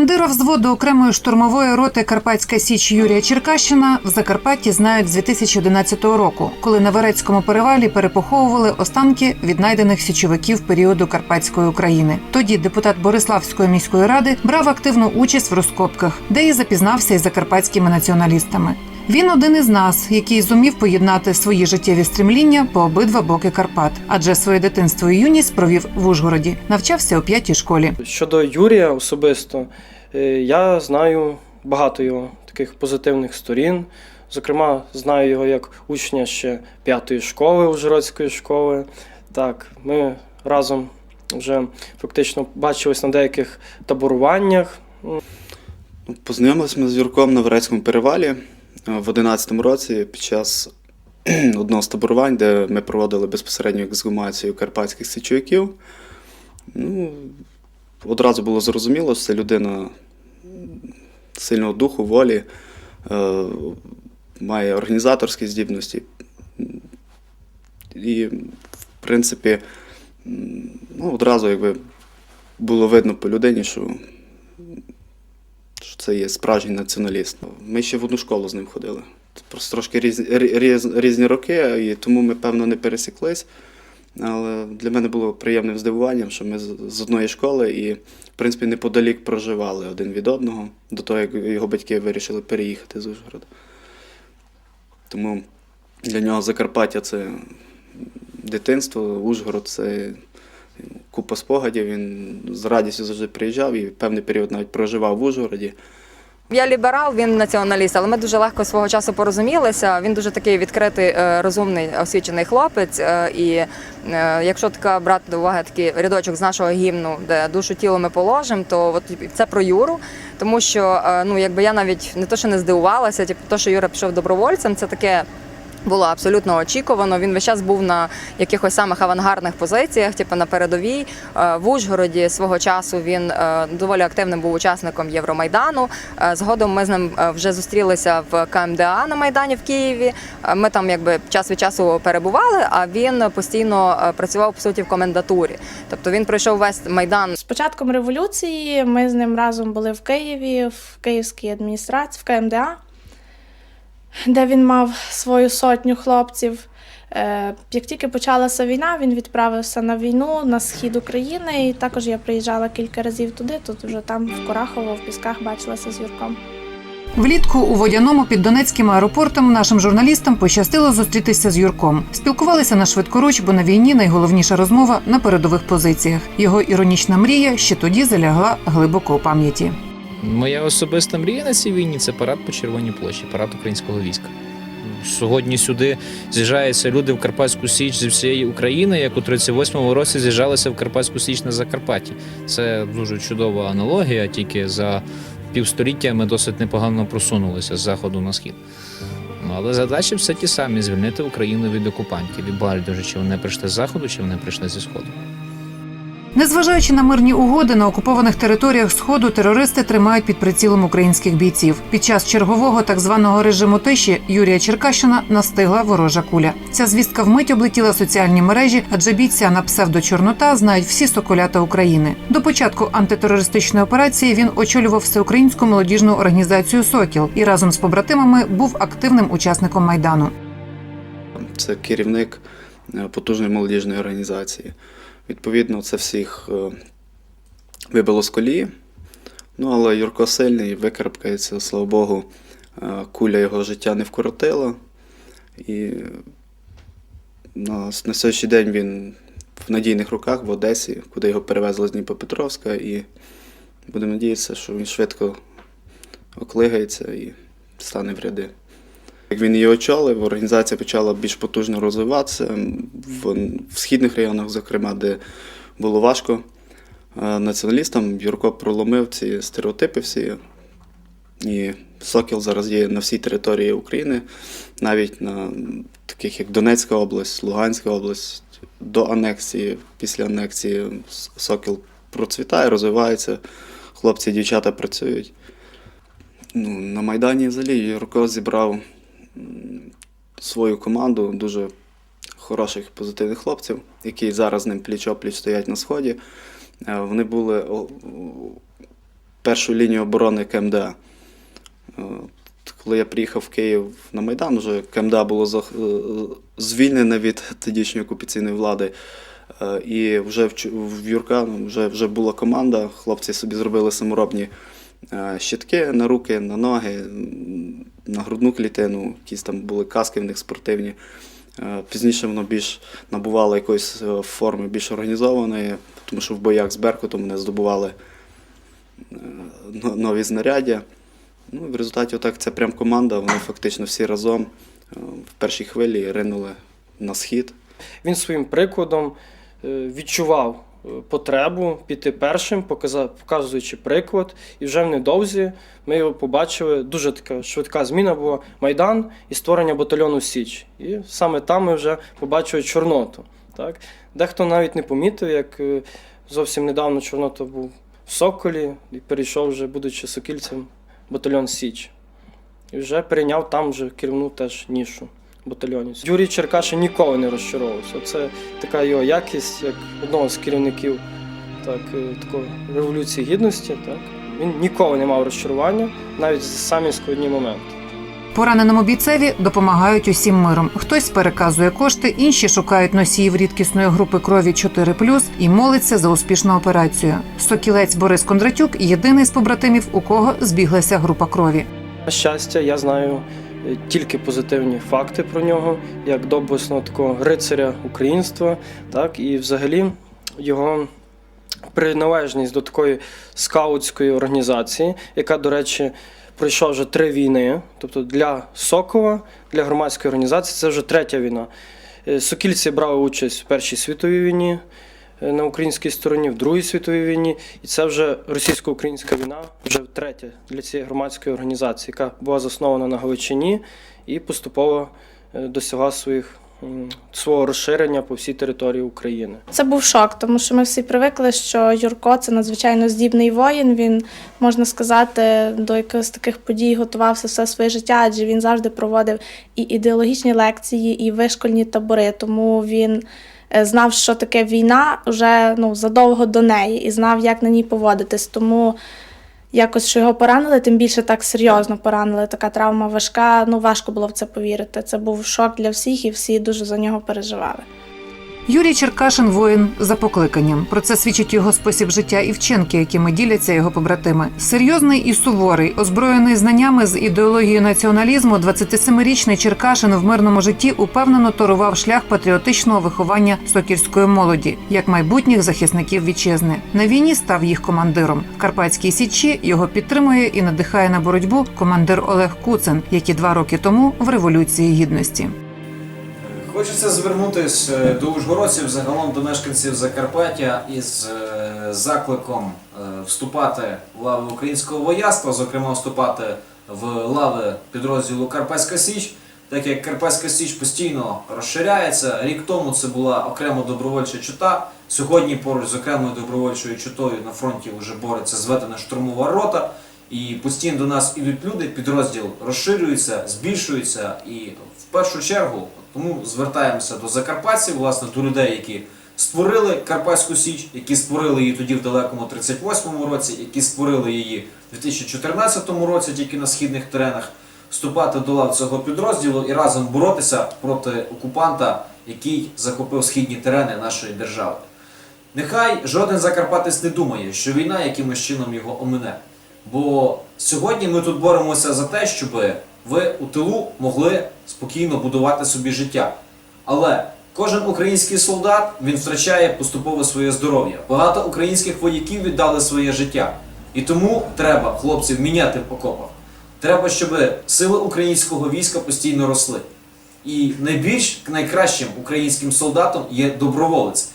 Командира взводу окремої штурмової роти Карпатська Січ Юрія Черкащина в Закарпатті знають з 2011 року, коли на Верецькому перевалі перепоховували останки віднайдених січовиків періоду Карпатської України. Тоді депутат Бориславської міської ради брав активну участь в розкопках, де і запізнався із закарпатськими націоналістами. Він один із нас, який зумів поєднати свої життєві стремління по обидва боки Карпат, адже своє дитинство і юність провів в Ужгороді, навчався у п'ятій школі. Щодо Юрія особисто, е, я знаю багато його таких позитивних сторін. Зокрема, знаю його як учня ще п'ятої школи Ужгородської школи. Так, ми разом вже фактично бачились на деяких таборуваннях. Познайомилися ми з Юрком на Верецькому перевалі в 11-му році під час одного з таборувань, де ми проводили безпосередню ексгумацію карпатських січовиків. Ну, одразу було зрозуміло, що це людина сильного духу, волі, е, має організаторські здібності. І, в принципі, ну, одразу якби було видно по людині, що що це є справжній націоналіст. Ми ще в одну школу з ним ходили. Просто трошки різні, різ, різні роки, і тому ми, певно, не пересіклись. Але для мене було приємним здивуванням, що ми з одної школи і, в принципі, неподалік проживали один від одного, до того, як його батьки вирішили переїхати з Ужгорода. Тому для нього Закарпаття це дитинство, Ужгород це купа спогадів. Він з радістю завжди приїжджав і певний період навіть проживав в Ужгороді. Я ліберал, він націоналіст, але ми дуже легко свого часу порозумілися. Він дуже такий відкритий, е, розумний, освічений хлопець. е, І е, якщо така брати до уваги такий рядочок з нашого гімну, де душу тіло ми положимо, то от це про Юру. Тому що ну якби я навіть не то, що не здивувалася, типу, то, що Юра пішов добровольцем, це таке. Було абсолютно очікувано. Він весь час був на якихось самих авангардних позиціях, типу на передовій. Е, В Ужгороді свого часу він е, доволі активним був учасником Євромайдану. Е, Згодом ми з ним вже зустрілися в КМДА на Майдані в Києві. Ми там якби час від часу перебували, а він постійно працював по суті в комендатурі. Тобто він пройшов весь майдан З початком революції ми з ним разом були в Києві, в Київській адміністрації, в КМДА, де він мав свою сотню хлопців. Е, Як тільки почалася війна, він відправився на війну на схід України, і також я приїжджала кілька разів туди. Тут вже там в Корахово, в Пісках бачилася з Юрком. Влітку у водяному під Донецьким аеропортом нашим журналістам пощастило зустрітися з Юрком. Спілкувалися на швидкоруч, бо на війні найголовніша розмова на передових позиціях. Його іронічна мрія ще тоді залягла глибоко у пам'яті. Моя особиста мрія на цій війні це парад по Червоній площі, парад українського війська. Сьогодні сюди з'їжджаються люди в Карпатську Січ зі всієї України, як у 38-му році з'їжджалися в Карпатську Січ на Закарпатті. Це дуже чудова аналогія, тільки за півстоліття ми досить непогано просунулися з заходу на схід. Але задачі все ті самі: звільнити Україну від окупантів. І байдуже, чи вони прийшли з заходу, чи вони прийшли зі сходу. Незважаючи на мирні угоди на окупованих територіях сходу, терористи тримають під прицілом українських бійців. Під час чергового так званого режиму тиші Юрія Черкащина настигла ворожа куля. Ця звістка вмить облетіла соціальні мережі, адже бійця на псевдо Чорнота знають всі соколята України. До початку антитерористичної операції він очолював всеукраїнську молодіжну організацію Сокіл і разом з побратимами був активним учасником майдану. Це керівник е, потужної молодіжної організації. Відповідно, це всіх е, вибило з колії. Ну, але Юрко сильний, викарабкається, слава Богу, е, куля його життя не вкоротила. І на, сьогоднішній день він в надійних руках в Одесі, куди його перевезли з Дніпропетровська. І будемо надіятися, що він швидко оклигається і стане в ряди. Як він її очолив, організація почала більш потужно розвиватися в, в східних районах, зокрема, де було важко е, націоналістам. Юрко проломив ці стереотипи всі. І Сокіл зараз є на всій території України, навіть на таких як Донецька область, Луганська область. До анексії, після анексії Сокіл процвітає, розвивається, хлопці дівчата працюють. Ну, на Майдані взагалі Юрко зібрав свою команду дуже хороших позитивних хлопців, які зараз з ним пліч-опліч стоять на сході. Е, Вони були першу лінію оборони КМДА. Е, Коли я приїхав в Київ на Майдан, вже КМДА було е, звільнене від тодішньої окупаційної влади. І вже в, Юрка ну, вже, вже була команда, хлопці собі зробили саморобні щитки на руки, на ноги, на грудну клітину, якісь там були каски в них спортивні. Е, Пізніше воно більш набувало якоїсь е, форми більш організованої, тому що в боях з Беркутом вони здобували е, нові знаряддя. Ну, в результаті отак ця прям команда, вони фактично всі разом в першій хвилі ринули на схід. Він своїм прикладом відчував потребу піти першим, показуючи приклад. І вже в недовзі ми його побачили. Дуже така швидка зміна була Майдан і створення батальйону Січ. І саме там ми вже побачили Чорноту. Так? Дехто навіть не помітив, як е, зовсім недавно Чорнота був в Соколі і перейшов вже, будучи сокільцем, батальйон Січ. І вже перейняв там вже керівну теж нішу батальйоні. Юрій Черкашин ніколи не розчаровувався. Це така його якість, як одного з керівників так, е, такої революції гідності. Так. Він ніколи не мав розчарування, навіть в самі складні моменти. Пораненому бійцеві допомагають усім миром. Хтось переказує кошти, інші шукають носіїв рідкісної групи крові 4+, і молиться за успішну операцію. Сокілець Борис Кондратюк єдиний з побратимів, у кого збіглася група крові. На щастя, я знаю тільки позитивні факти про нього, як доблесного такого рицаря українства, так і взагалі його приналежність до такої скаутської організації, яка, до речі, пройшла вже три війни. Тобто для Сокола, для громадської організації, це вже третя війна. Е, Сокільці брали участь в Першій світовій війні е, на українській стороні, в Другій світовій війні, і це вже російсько-українська війна, вже третя для цієї громадської організації, яка була заснована на Галичині і поступово е, досягла своїх свого розширення по всій території України. Це був шок, тому що ми всі привикли, що Юрко це надзвичайно здібний воїн. Він, можна сказати, до якихось таких подій готувався все своє життя, адже він завжди проводив і ідеологічні лекції, і вишкольні табори. Тому він е, знав, що таке війна вже ну, задовго до неї, і знав, як на ній поводитись. Тому якось, що його поранили, тим більше так серйозно поранили. Така травма важка. Ну важко було в це повірити. Це був шок для всіх, і всі дуже за нього переживали. Юрій Черкашин воїн за покликанням. Про це свідчить його спосіб життя і вчинки, якими діляться його побратими. Серйозний і суворий, озброєний знаннями з ідеологією націоналізму, 27-річний Черкашин в мирному житті упевнено торував шлях патріотичного виховання сокірської молоді, як майбутніх захисників вітчизни. На війні став їх командиром. В Карпатській січі його підтримує і надихає на боротьбу командир Олег Куцин, який два роки тому в революції гідності. Хочеться звернутися е, до ужгородців, загалом до мешканців Закарпаття із е, закликом е, вступати в лави українського вояцтва, зокрема вступати в лави підрозділу Карпатська Січ, так як Карпатська Січ постійно розширяється. Рік тому це була окремо добровольча чута. Сьогодні поруч з окремою добровольчою чутою на фронті вже бореться зведена штурмова рота. І постійно до нас ідуть люди, підрозділ розширюється, збільшується. І в першу чергу тому звертаємося до закарпатців, власне, до людей, які створили Карпатську Січ, які створили її тоді в далекому 38-му році, які створили її в 2014 році тільки на східних теренах, вступати до лав цього підрозділу і разом боротися проти окупанта, який захопив східні терени нашої держави. Нехай жоден закарпатець не думає, що війна якимось чином його омине. Бо сьогодні ми тут боремося за те, щоб ви у тилу могли спокійно будувати собі життя. Але кожен український солдат він втрачає поступово своє здоров'я. Багато українських вояків віддали своє життя. І тому треба хлопців міняти в окопах. Треба, щоб сили українського війська постійно росли. І найбільш найкращим українським солдатом є доброволець.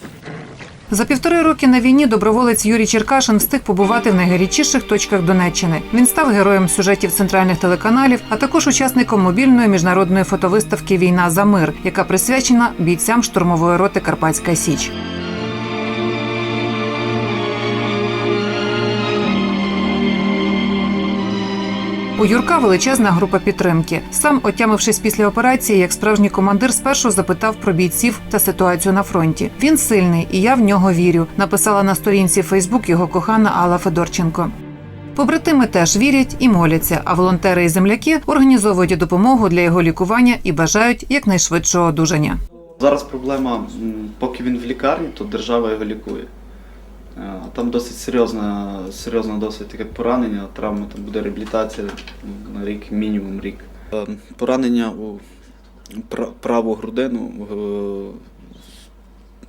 За півтори роки на війні доброволець Юрій Черкашин встиг побувати в найгарячіших точках Донеччини. Він став героєм сюжетів центральних телеканалів, а також учасником мобільної міжнародної фотовиставки Війна за мир, яка присвячена бійцям штурмової роти Карпатська Січ. У Юрка величезна група підтримки. Сам, отямившись після операції, як справжній командир, спершу запитав про бійців та ситуацію на фронті. Він сильний, і я в нього вірю. Написала на сторінці Фейсбук його кохана Алла Федорченко. Побратими теж вірять і моляться, а волонтери і земляки організовують допомогу для його лікування і бажають якнайшвидшого одужання. Зараз проблема, поки він в лікарні, то держава його лікує. Е, там досить серйозне, серйозне досить таке поранення, травма, там буде реабілітація на рік, мінімум рік. Е, Поранення у праву грудину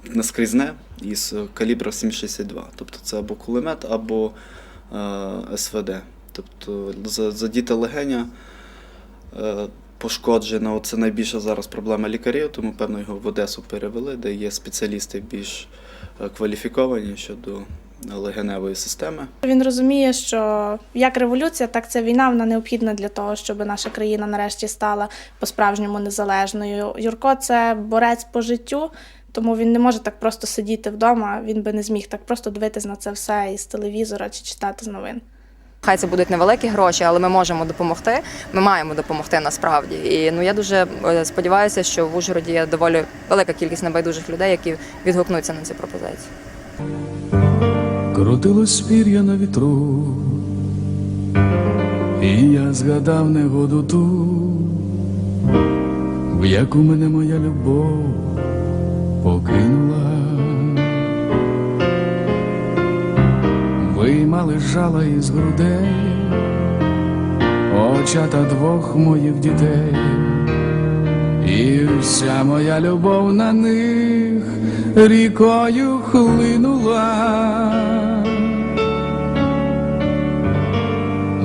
е, наскрізне із калібра 7,62. Тобто це або кулемет, або СВД. Тобто за- задіте легеня пошкоджено. Це найбільша зараз проблема лікарів, тому певно його в Одесу перевели, де є спеціалісти більш кваліфіковані щодо легеневої системи. Він розуміє, що як революція, так ця війна вона необхідна для того, щоб наша країна нарешті стала по-справжньому незалежною. Юрко це борець по життю, тому він не може так просто сидіти вдома. Він би не зміг так просто дивитись на це все із телевізора чи читати з новин. Хай це будуть невеликі гроші, але ми можемо допомогти. Ми маємо допомогти насправді. І ну я дуже е, сподіваюся, що в Ужгороді є доволі велика кількість небайдужих людей, які відгукнуться на цю пропозицію. Крутилось пір'я на вітру, і я згадав негоду ту, в яку мене моя любов покинула. Виймали жала із грудей, очата двох моїх дітей, і вся моя любов на них рікою хлинула.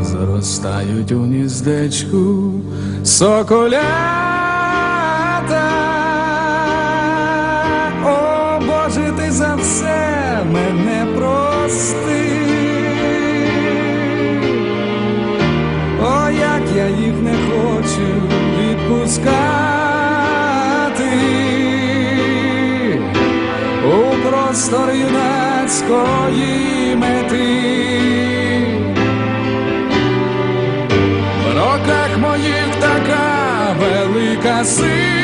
Зростають у гніздечку ти за все мене прости. Хочу відпускати у простор юнацької мети. В роках моїх така велика сила,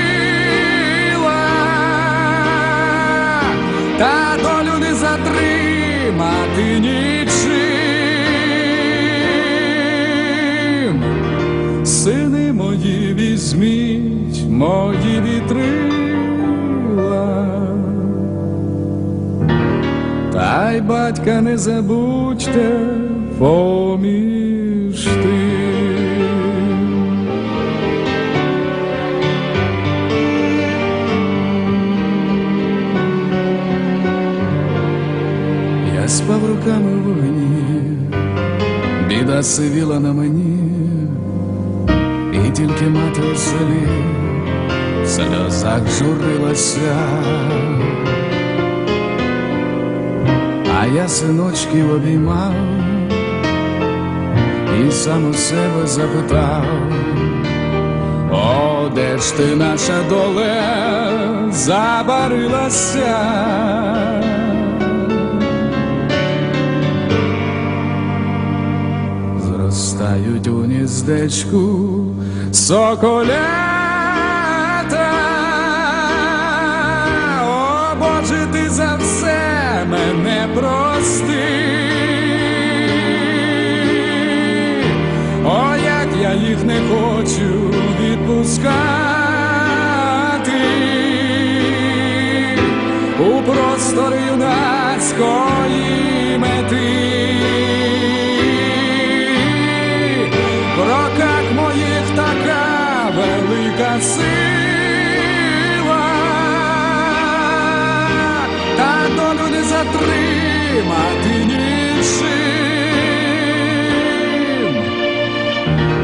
мої вітрила. Та й батька не забудьте поміж тим. Я спав руками в вогні, біда сивіла на мені, і тільки мати у в сльозах журилася. А я синочків обіймав і сам у себе запитав, о, де ж ти наша доле забарилася? Зростають у гніздечку соколята. У простор юнацької мети. В роках моїх така велика сила, та долю не затримати нічим.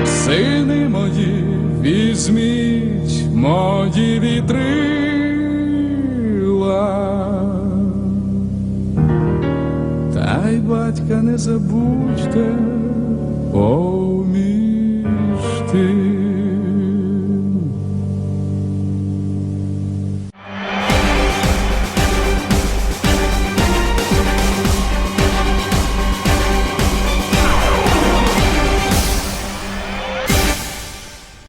Сини мої, візьміть мої вітрила. батька не забудьте. О,